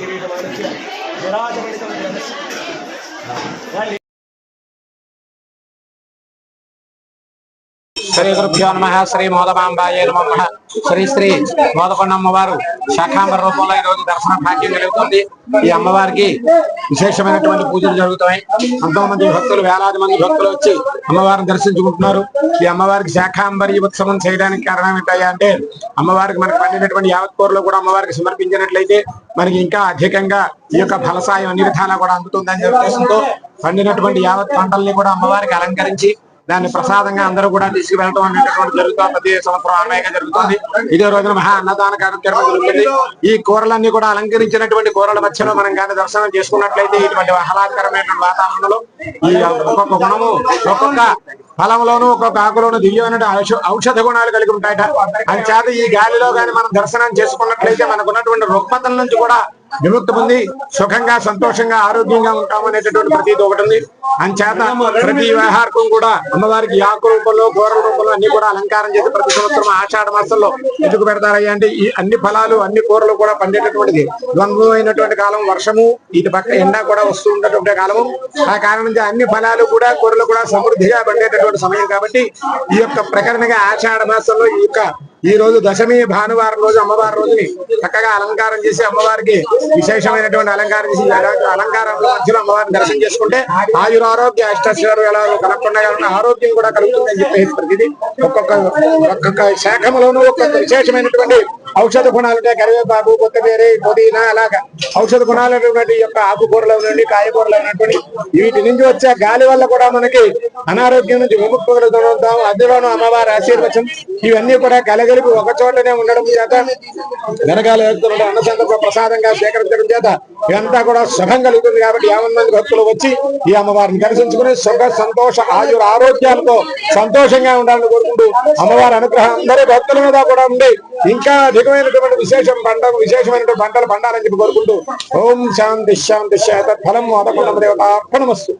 కిరీటమానుజ్య విరాజమణితం శ్రీ గురుభ్యో నమ శ్రీ మోదమాంబాయే నమ. శ్రీ శ్రీ మోదకొండ అమ్మవారు శాఖాంబర రూపంలో ఈ రోజు దర్శన భాగ్యం కలుగుతుంది. ఈ అమ్మవారికి విశేషమైనటువంటి పూజలు జరుగుతాయి. ఎంతో మంది భక్తులు వేలాది మంది భక్తులు వచ్చి అమ్మవారిని దర్శించుకుంటున్నారు. ఈ అమ్మవారికి శాఖాంబరి ఉత్సవం చేయడానికి కారణం ఏంటయ్యా అంటే అమ్మవారికి మనకు పండినటువంటి యావత్ కూరలు కూడా అమ్మవారికి సమర్పించినట్లయితే మనకి ఇంకా అధికంగా ఈ యొక్క ఫలసాయం అన్ని విధాలా కూడా అందుతుందని ఉద్దేశంతో పండినటువంటి యావత్ పంటల్ని కూడా అమ్మవారికి అలంకరించి దాన్ని ప్రసాదంగా అందరూ కూడా తీసుకువెళ్ళడం అనేటటువంటి జరుగుతుంది. ప్రతి సంవత్సరం ఆమెగా జరుగుతుంది. ఇదే రోజున మహా అన్నదాన కార్యక్రమం జరుగుతుంది. ఈ కూరలన్నీ కూడా అలంకరించినటువంటి కూరల మధ్యలో మనం కానీ దర్శనం చేసుకున్నట్లయితే ఇటువంటి ఆహ్లాదకరమైనటువంటి వాతావరణంలో ఈ ఒక్కొక్క గుణము ఒక్కొక్క ఫలంలోను ఒక్కొక్క ఆకులోను దివ్యమైన ఔషధ గుణాలు కలిగి ఉంటాయట. అంచేత ఈ గాలిలో గాని మనం దర్శనం చేసుకున్నట్లయితే మనకున్నటువంటి రుగ్మతల నుంచి కూడా విముక్తి పొంది సుఖంగా సంతోషంగా ఆరోగ్యంగా ఉంటామనేటటువంటి ప్రతీతి ఒకటి ఉంది అంచేత ప్రతి వ్యవహారకం కూడా అమ్మవారికి ఆకు రూపంలో కూరల రూపంలో అన్ని కూడా అలంకారం చేసి ప్రతి సంవత్సరం ఆషాఢ మాసంలో ఎందుకు పెడతారయ్యా అంటే ఈ అన్ని ఫలాలు అన్ని కూరలు కూడా పండేటటువంటిది. ద్వంద్వమైనటువంటి కాలం వర్షము ఇటు పక్క ఎండ కూడా వస్తూ ఉండేటువంటి కాలము. ఆ కారణం నుంచి అన్ని ఫలాలు కూడా కూరలు కూడా సమృద్ధిగా పండేటటువంటి సమయం కాబట్టి ఈ యొక్క ప్రకరణగా ఆషాఢ మాసంలో ఈ యొక్క ఈ రోజు దశమి భానువారం రోజు అమ్మవారి రోజుని చక్కగా అలంకారం చేసి అమ్మవారికి విశేషమైనటువంటి అలంకారం చేసి అలంకారంలో మధ్యలో అమ్మవారిని దర్శనం చేసుకుంటే ఆయుర ఆరోగ్య అష్టశ్వరు ఎలా కలగకుండా ఆరోగ్యం కూడా కలుగుతుంది చెప్పేసి ప్రతిదీ ఒక్కొక్క ఒక్కొక్క శాఖలోనూ ఒక్కొక్క విశేషమైనటువంటి ఔషధ గుణాలు ఉంటాయి కరివేపాకు కొత్తమీర పుదీనా అలాగా. ఔషధ గుణాలు ఉన్నటువంటి యొక్క ఆకుకూరలు ఉన్నటువంటి కాయకూరలు ఉన్నటువంటి వీటి నుంచి వచ్చే గాలి వల్ల కూడా మనకి అనారోగ్యం నుంచి విముక్తి అందులోనూ అమ్మవారి ఆశీర్వచం ఇవన్నీ కూడా కలగలిపి ఒక చోటనే ఉండడం చేత వెనకాల వ్యక్తులు అన్న సందర్భ ప్రసాదంగా స్వీకరించడం చేత ఇదంతా కూడా శుభం కలుగుతుంది కాబట్టి యావన్ మంది భక్తులు వచ్చి ఈ అమ్మవారిని దర్శించుకుని సుఖ సంతోష ఆయుర ఆరోగ్యాలతో సంతోషంగా ఉండాలని కోరుకుంటూ అమ్మవారి అనుగ్రహం అందరి భక్తుల మీద కూడా ఉండి ఇంకా అధికమైనటువంటి విశేషం పంట విశేషమైనటువంటి పంటలు పండాలని చెప్పి కోరుకుంటూ ఓం శాంతి శాంతి శాత ఫలం అదకుండా దేవత అర్పణమస్తు